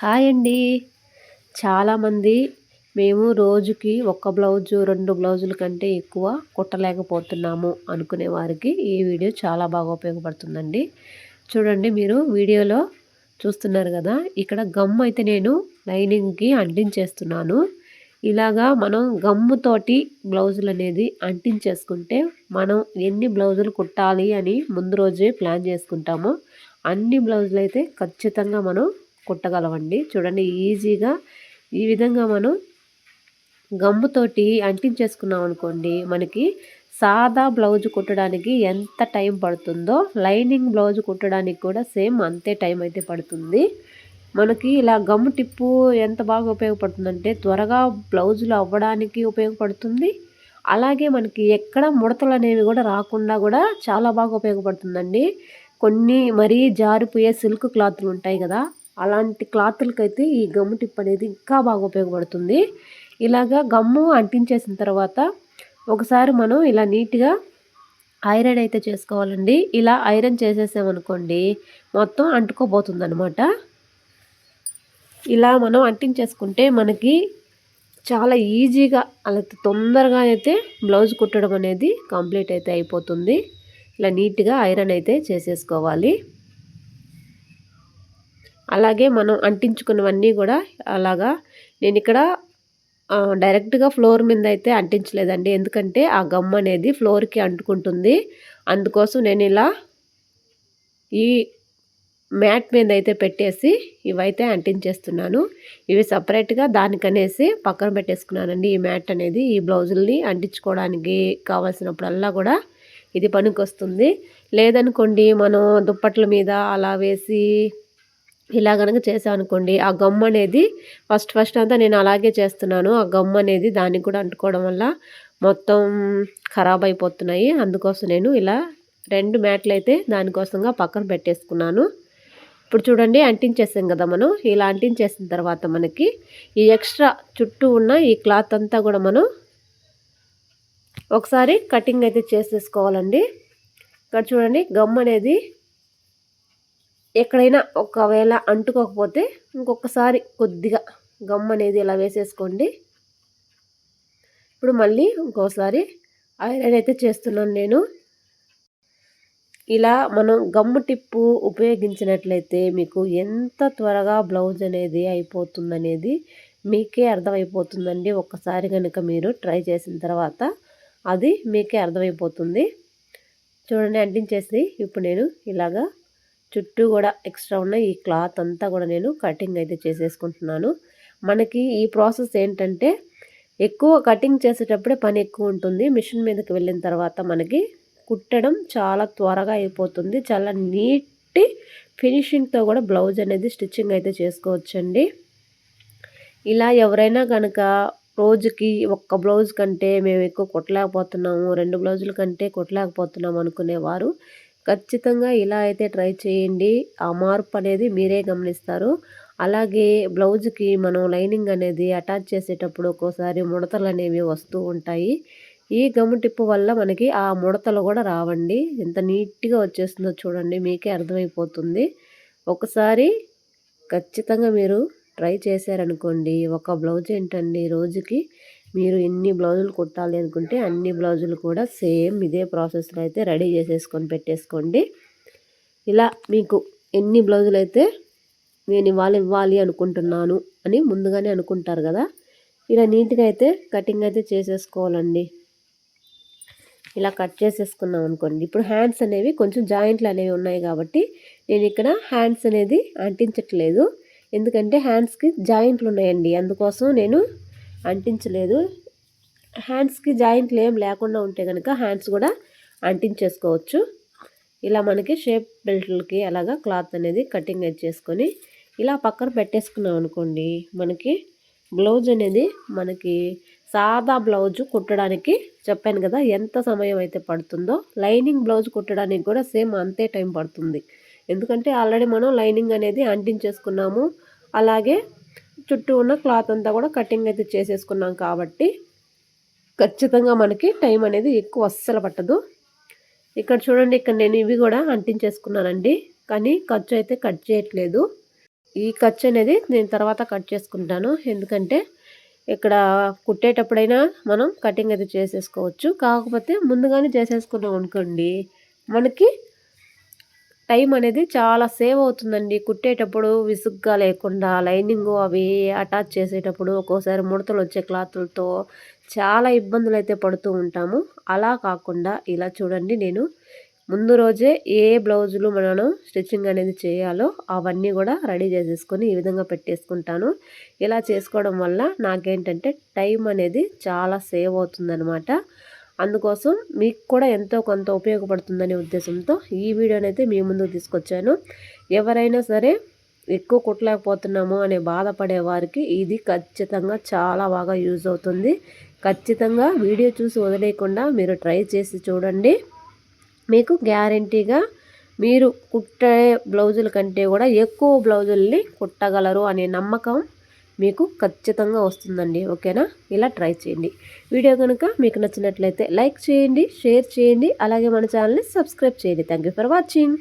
Hi అండి. చాలామంది మేము రోజుకి ఒక్క బ్లౌజు రెండు బ్లౌజుల కంటే ఎక్కువ కుట్టలేకపోతున్నాము అనుకునే వారికి ఈ వీడియో చాలా బాగా ఉపయోగపడుతుందండి. చూడండి మీరు వీడియోలో చూస్తున్నారు కదా ఇక్కడ గమ్ అయితే నేను లైనింగ్కి అంటించేస్తున్నాను. ఇలాగా మనం గమ్ముతోటి బ్లౌజులు అనేది అంటించేసుకుంటే మనం ఎన్ని బ్లౌజులు కుట్టాలి అని ముందు రోజే ప్లాన్ చేసుకుంటామో. అన్ని బ్లౌజులు అయితే ఖచ్చితంగా మనం కుట్టగలవండి చూడండి ఈజీగా ఈ విధంగా మనం గమ్ముతోటి అంటించేసుకున్నాం అనుకోండి మనకి సాదా బ్లౌజ్ కుట్టడానికి ఎంత టైం పడుతుందో లైనింగ్ బ్లౌజ్ కుట్టడానికి కూడా సేమ్ అంతే టైం అయితే పడుతుంది. మనకి ఇలా గమ్ము టిప్పు ఎంత బాగా ఉపయోగపడుతుందంటే త్వరగా బ్లౌజులు అవ్వడానికి ఉపయోగపడుతుంది. అలాగే మనకి ఎక్కడ ముడతలు అనేవి కూడా రాకుండా కూడా చాలా బాగా ఉపయోగపడుతుందండి. కొన్ని మరీ జారిపోయే సిల్క్ క్లాత్లు ఉంటాయి కదా అలాంటి క్లాతులకైతే ఈ గమ్ము టిప్ అనేది ఇంకా బాగా ఉపయోగపడుతుంది. ఇలాగా గమ్ము అంటించేసిన తర్వాత ఒకసారి మనం ఇలా నీట్గా ఐరన్ అయితే చేసుకోవాలండి. ఇలా ఐరన్ చేసేసామనుకోండి మొత్తం అంటుకోబోతుంది అనమాట ఇలా మనం అంటించేసుకుంటే మనకి చాలా ఈజీగా అలా తొందరగా అయితే బ్లౌజ్ కుట్టడం అనేది కంప్లీట్ అయితే అయిపోతుంది. ఇలా నీట్గా ఐరన్ అయితే చేసేసుకోవాలి. అలాగే మనం అంటించుకున్నవన్నీ కూడా అలాగా. నేను ఇక్కడ డైరెక్ట్గా ఫ్లోర్ మీద అయితే అంటించలేదండి. ఎందుకంటే ఆ గమ్ అనేది ఫ్లోర్కి అంటుకుంటుంది. అందుకోసం నేను ఇలా ఈ మ్యాట్ మీద అయితే పెట్టేసి ఇవైతే అంటించేస్తున్నాను. ఇవి సపరేట్గా దానికనేసి పక్కన పెట్టేసుకున్నానండి ఈ మ్యాట్ అనేది. ఈ బ్లౌజుల్ని అంటించుకోవడానికి కావాల్సినప్పుడల్లా కూడా ఇది పనికి వస్తుంది లేదనుకోండి మనం దుప్పట్ల మీద అలా వేసి ఇలా కనుక చేసామనుకోండి ఆ గమ్ అనేది ఫస్ట్ ఫస్ట్ అంతా నేను అలాగే చేస్తున్నాను. ఆ గమ్ అనేది దానికి కూడా అంటుకోవడం వల్ల మొత్తం ఖరాబ్ అయిపోతున్నాయి. అందుకోసం నేను ఇలా రెండు మ్యాట్లు అయితే దానికోసంగా పక్కన పెట్టేసుకున్నాను. ఇప్పుడు చూడండి అంటించేసాం కదా మనం. ఇలా అంటించేసిన తర్వాత మనకి ఈ ఎక్స్ట్రా చుట్టూ ఉన్న ఈ క్లాత్ అంతా కూడా మనం ఒకసారి కటింగ్ అయితే చేసేసుకోవాలండి. ఇక్కడ చూడండి గమ్ అనేది ఎక్కడైనా ఒకవేళ అంటుకోకపోతే ఇంకొకసారి కొద్దిగా గమ్ అనేది ఇలా వేసేసుకోండి. ఇప్పుడు మళ్ళీ ఇంకోసారి ఐరన్ అయితే చేస్తున్నాను నేను. ఇలా మనం గమ్ము టిప్పు ఉపయోగించినట్లయితే మీకు ఎంత త్వరగా బ్లౌజ్ అనేది అయిపోతుందనేది మీకే అర్థమైపోతుందండి. ఒక్కసారి కనుక మీరు ట్రై చేసిన తర్వాత అది మీకే అర్థమైపోతుంది. చూడండి అంటించేసి ఇప్పుడు నేను ఇలాగా చుట్టూ కూడా ఎక్స్ట్రా ఉన్న ఈ క్లాత్ అంతా కూడా నేను కటింగ్ అయితే చేసేసుకుంటున్నాను. మనకి ఈ ప్రాసెస్ ఏంటంటే ఎక్కువ కటింగ్ చేసేటప్పుడే పని ఎక్కువ ఉంటుంది. మిషన్ మీదకి వెళ్ళిన తర్వాత మనకి కుట్టడం చాలా త్వరగా అయిపోతుంది. చాలా నీట్ ఫినిషింగ్తో కూడా బ్లౌజ్ అనేది స్టిచ్చింగ్ అయితే చేసుకోవచ్చండి. ఇలా ఎవరైనా కనుక రోజుకి ఒక్క బ్లౌజ్ కంటే మేము ఎక్కువ కుట్టలేకపోతున్నాము రెండు బ్లౌజుల కంటే కుట్టలేకపోతున్నాము అనుకునేవారు ఖచ్చితంగా ఇలా అయితే ట్రై చేయండి. ఆ మార్పు అనేది మీరే గమనిస్తారు. అలాగే బ్లౌజ్కి మనం లైనింగ్ అనేది అటాచ్ చేసేటప్పుడు ఒక్కోసారి ముడతలు అనేవి వస్తూ ఉంటాయి. ఈ గమ్ టిప్పు వల్ల మనకి ఆ ముడతలు కూడా రావండి. ఎంత నీట్గా వచ్చేస్తుందో చూడండి మీకే అర్థమైపోతుంది. ఒకసారి ఖచ్చితంగా మీరు ట్రై చేశారనుకోండి ఒక బ్లౌజ్ ఏంటండి రోజుకి? మీరు ఎన్ని బ్లౌజులు కుట్టాలి అనుకుంటే అన్ని బ్లౌజులు కూడా సేమ్ ఇదే ప్రాసెస్లో అయితే రెడీ చేసేసుకొని పెట్టేసుకోండి. ఇలా మీకు ఎన్ని బ్లౌజులు అయితే నేను ఇవ్వాలి ఇవ్వాలి అనుకుంటున్నాను అని ముందుగానే అనుకుంటారు కదా. ఇలా నీట్గా అయితే కటింగ్ అయితే చేసేసుకోవాలండి. ఇలా కట్ చేసేసుకున్నాం అనుకోండి. ఇప్పుడు హ్యాండ్స్ అనేవి కొంచెం జాయింట్లు అనేవి ఉన్నాయి కాబట్టి నేను ఇక్కడ హ్యాండ్స్ అనేది అంటించట్లేదు. ఎందుకంటే హ్యాండ్స్కి జాయింట్లు ఉన్నాయండి. అందుకోసం నేను అంటించలేదు. హ్యాండ్స్కి జాయింట్లు ఏం లేకుండా ఉంటే కనుక హ్యాండ్స్ కూడా అంటించేసుకోవచ్చు. ఇలా మనకి షేప్ బెల్ట్లకి అలాగా క్లాత్ అనేది కటింగ్ అయితే చేసుకొని ఇలా పక్కన పెట్టేసుకున్నాం అనుకోండి మనకి బ్లౌజ్ అనేది మనకి సాదా బ్లౌజ్ కుట్టడానికి చెప్పాను కదా ఎంత సమయం అయితే పడుతుందో లైనింగ్ బ్లౌజ్ కుట్టడానికి కూడా సేమ్ అంతే టైం పడుతుంది. ఎందుకంటే ఆల్రెడీ మనం లైనింగ్ అనేది అంటించేసుకున్నాము. అలాగే చుట్టూ ఉన్న క్లాత్ అంతా కూడా కటింగ్ అయితే చేసేసుకున్నాం కాబట్టి ఖచ్చితంగా మనకి టైం అనేది ఎక్కువ అస్సలు పట్టదు. ఇక్కడ చూడండి ఇక్కడ నేను ఇవి కూడా అంటించేసుకున్నానండి. కానీ ఖర్చు అయితే కట్ చేయట్లేదు. ఈ ఖర్చు అనేది నేను తర్వాత కట్ చేసుకుంటాను. ఎందుకంటే ఇక్కడ కుట్టేటప్పుడైనా మనం కటింగ్ అయితే చేసేసుకోవచ్చు. కాకపోతే ముందుగానే చేసేసుకున్నాం అనుకోండి మనకి టైం అనేది చాలా సేవ్ అవుతుందండి. కుట్టేటప్పుడు విసుగ్గా లేకుండా లైనింగ్ అవి అటాచ్ చేసేటప్పుడు ఒక్కోసారి ముడతలు వచ్చే క్లాతులతో చాలా ఇబ్బందులు అయితే పడుతూ ఉంటాము. అలా కాకుండా ఇలా చూడండి నేను ముందు రోజే ఏ బ్లౌజులు మనం స్టిచ్చింగ్ అనేది చేయాలో అవన్నీ కూడా రెడీ చేసేసుకొని ఈ విధంగా పెట్టేసుకుంటాను. ఇలా చేసుకోవడం వల్ల నాకేంటంటే టైం అనేది చాలా సేవ్ అవుతుందనమాట అందుకోసం మీకు కూడా ఎంతో కొంత ఉపయోగపడుతుందనే ఉద్దేశంతో ఈ వీడియోనైతే మీ ముందుకు తీసుకొచ్చాను. ఎవరైనా సరే ఎక్కువ కుట్టలేకపోతున్నాము అనే బాధపడే వారికి ఇది ఖచ్చితంగా చాలా బాగా యూజ్ అవుతుంది. ఖచ్చితంగా వీడియో చూసి వదిలేయకుండా మీరు ట్రై చేసి చూడండి. మీకు గ్యారంటీగా మీరు కుట్టే బ్లౌజుల కంటే కూడా ఎక్కువ బ్లౌజుల్ని కుట్టగలరు అనే నమ్మకం మీకు ఖచ్చితంగా వస్తుందండి. ఓకేనా? ఇలా ట్రై చేయండి. వీడియో కనుక మీకు నచ్చినట్లయితే లైక్ చేయండి షేర్ చేయండి అలాగే మన ఛానల్ని సబ్స్క్రైబ్ చేయండి. Thank for watching